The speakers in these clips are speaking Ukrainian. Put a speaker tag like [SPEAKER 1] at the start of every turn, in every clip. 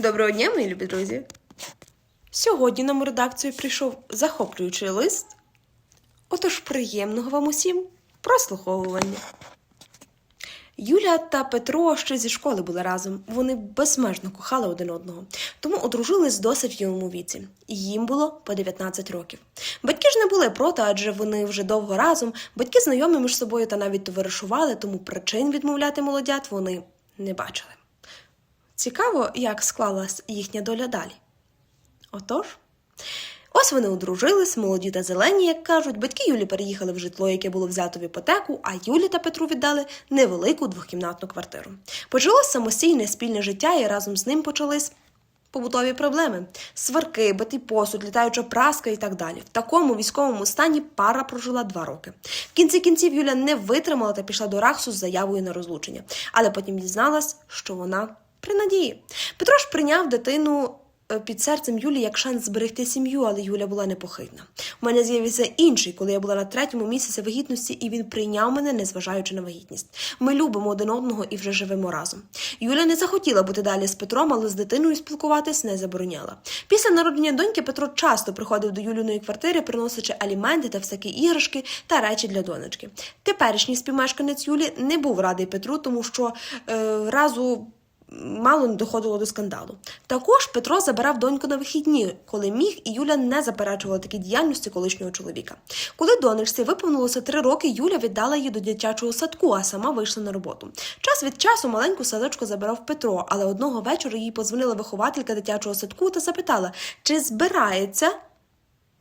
[SPEAKER 1] Доброго дня, мої любі друзі! Сьогодні нам у редакцію прийшов захоплюючий лист. Отож, приємного вам усім прослуховування. Юля та Петро ще зі школи були разом. Вони безмежно кохали один одного, тому одружились досить в юному віці. Їм було по 19 років. Батьки ж не були проти, адже вони вже довго разом. Батьки знайомі між собою та навіть товаришували, тому причин відмовляти молодят вони не бачили. Цікаво, як склалась їхня доля далі. Отож, ось вони одружились, молоді та зелені, як кажуть. Батьки Юлі переїхали в житло, яке було взято в іпотеку, а Юлі та Петру віддали невелику двохкімнатну квартиру. Почалось самостійне спільне життя, і разом з ним почались побутові проблеми: сварки, битий посуд, літаюча праска і так далі. В такому військовому стані пара прожила два роки. В кінці кінців Юля не витримала та пішла до Рахсу з заявою на розлучення, але потім дізналась, що вона при надії. Петро ж прийняв дитину е, під серцем Юлі як шанс зберегти сім'ю, але Юля була непохитна. У мене з'явився інший, коли я була на третьому місяці вагітності, і він прийняв мене, незважаючи на вагітність. Ми любимо один одного і вже живемо разом. Юля не захотіла бути далі з Петром, але з дитиною спілкуватись не забороняла. Після народження доньки Петро часто приходив до Юліної квартири, приносячи аліменти та всякі іграшки та речі для донечки. Теперішній співмешканець Юлі не був радий Петру, тому що е, разу мало не доходило до скандалу. Також Петро забирав доньку на вихідні, коли міг, і Юля не заперечувала такі діяльності колишнього чоловіка. Коли донечці виповнилося три роки, Юля віддала її до дитячого садку, а сама вийшла на роботу. Час від часу маленьку садочку забирав Петро, але одного вечора їй позвонила вихователька дитячого садку та запитала, чи збирається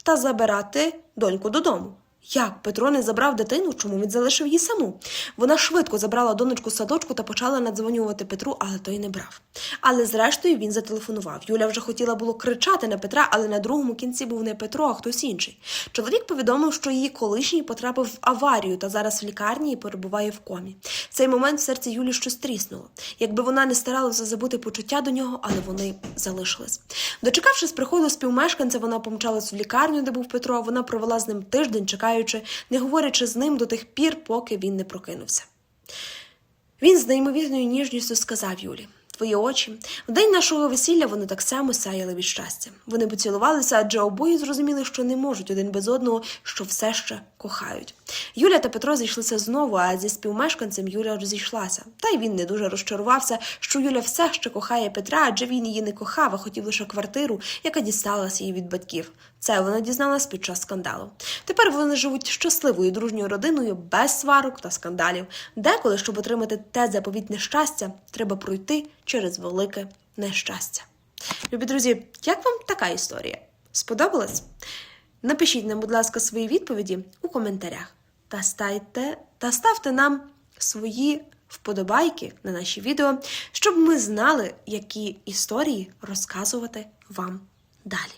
[SPEAKER 1] та забирати доньку додому. Як Петро не забрав дитину, чому він залишив її саму? Вона швидко забрала донечку з садочку та почала надзвонювати Петру, але той не брав. Але зрештою він зателефонував. Юля вже хотіла було кричати на Петра, але на другому кінці був не Петро, а хтось інший. Чоловік повідомив, що її колишній потрапив в аварію та зараз в лікарні і перебуває в комі. В цей момент в серці Юлі щось тріснуло. Якби вона не старалася забути почуття до нього, але вони залишились. Дочекавшись приходу співмешканця, вона помчалась в лікарню, де був Петро. Вона провела з ним тиждень, чекаючи, не говорячи з ним до тих пір, поки він не прокинувся. Він з неймовірною ніжністю сказав Юлі: Твої очі в день нашого весілля вони так само сяяли від щастя. Вони поцілувалися, адже обоє зрозуміли, що не можуть один без одного, що все ще кохають. Юля та Петро зійшлися знову, а зі співмешканцем Юля розійшлася. Та й він не дуже розчарувався, що Юля все ще кохає Петра, адже він її не кохав, а хотів лише квартиру, яка дісталася їй від батьків. Це вона дізналась під час скандалу. Тепер вони живуть щасливою дружньою родиною без сварок та скандалів. Деколи, щоб отримати те заповітне щастя, треба пройти через велике нещастя. Любі друзі, як вам така історія? Сподобалась? Напишіть нам, будь ласка, свої відповіді у коментарях та ставте, та ставте нам свої вподобайки на наші відео, щоб ми знали, які історії розказувати вам далі.